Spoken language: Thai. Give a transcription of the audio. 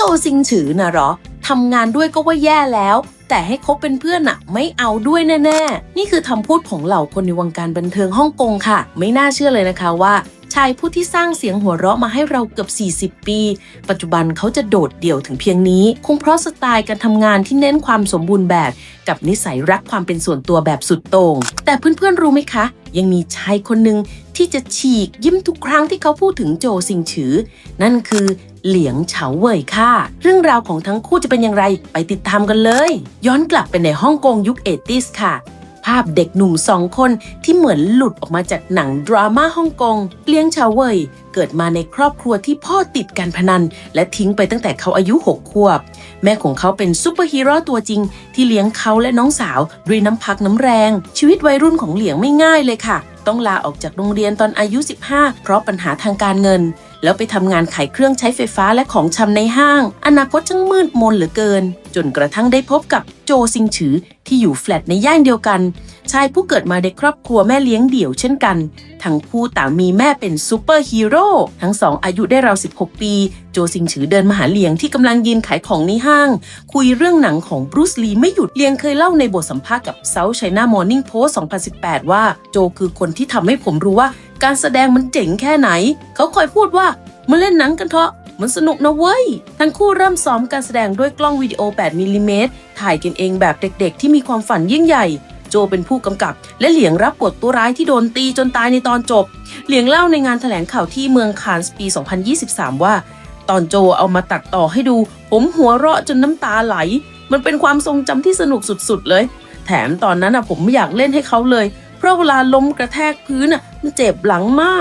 จซิงฉือนะหรอทำงานด้วยก็ว่าแย่แล้ว แต่ให้คบเป็นเพื่อนอะไม่เอาด้วยแน่ ๆ นี่คือคำพูดของเหล่าคนในวงการบันเทิงฮ่องกงค่ะ ไม่น่าเชื่อเลยนะคะว่าชายผู้ที่สร้างเสียงหัวเราะมาให้เราเกือบ 40 ปี ปัจจุบันเขาจะโดดเดี่ยวถึงเพียงนี้ คงเพราะสไตล์การทำงานที่เน้นความสมบูรณ์แบบ กับนิสัยรักความเป็นส่วนตัวแบบสุดโต่ง แต่เพื่อนๆรู้ไหมคะ ยังมีชายคนหนึ่งที่จะฉีกยิ้มทุกครั้งที่เขาพูดถึงโจซิงฉือ นั่นคือ เหลียงเฉาเว่ยค่ะ เรื่องราวของทั้งคู่จะเป็นอย่างไรไปติดตามกันเลย ย้อนกลับไปในฮ่องกงยุคเอติสค่ะภาพเด็กหนุ่มสองคนที่เหมือนหลุดออกมาจากหนังดราม่าฮ่องกง เลี้ยงเฉาเว่ยเกิดมาในครอบครัวที่พ่อติดการพนัน และทิ้งไปตั้งแต่เขาอายุ 6 ขวบ แม่ของเขาเป็นซูเปอร์ฮีโร่ตัวจริง ที่เลี้ยงเขาและน้องสาวด้วยน้ำพักน้ำแรง ชีวิตวัยรุ่นของเหลียงไม่ง่ายเลยค่ะ ต้องลาออกจากโรงเรียนตอนอายุ 15 เพราะปัญหาทางการเงิน แล้วไปทำงานขายเครื่องใช้ไฟฟ้าและของชำในห้าง อนาคตช่างมืดมนเหลือเกิน จนกระทั่งได้พบกับโจซิงฉือ ที่อยู่แฟลตในย่านเดียวกัน ชายผู้เกิดมาในครอบครัวแม่เลี้ยงเดี่ยวเช่นกัน ทั้งคู่ต่างมีแม่เป็นซูเปอร์ฮีโร่ทั้งสองอายุได้ราว 16 ปี โจซิงฉือเดินมาหาเลียงที่กำลังยืนขายของในห้าง คุยเรื่องหนังของบรูซลีไม่หยุดเลียงเคยเล่าในบทสัมภาษณ์กับ South China Morning Post 2018 ว่าโจคือคนที่ทำให้ผมรู้ว่า การแสดงมันเจ๋งแค่ไหน เขาคอยพูดว่ามาเล่นหนังกันเถอะ มันสนุกนะเว้ย ทั้งคู่เริ่มซ้อมการแสดงด้วยกล้องวิดีโอ 8มิลลิเมตรถ่ายกันเองแบบเด็กๆ ที่มีความฝันยิ่งใหญ่ โจเป็นผู้กำกับ และเหลียงรับบทตัวร้ายที่โดนตีจนตายในตอนจบ เหลียงเล่าในงานแถลงข่าวที่เมืองคานส์ปี 2023 ว่า ตอนโจเอามาตัดต่อให้ดู ผมหัวเราะจนน้ำตาไหล มันเป็นความทรงจำที่สนุกสุดๆเลย แถมตอนนั้นอะผมไม่อยากเล่นให้เขาเลย เพราะเวลาล้มกระแทกพื้นอะมันเจ็บหลังมาก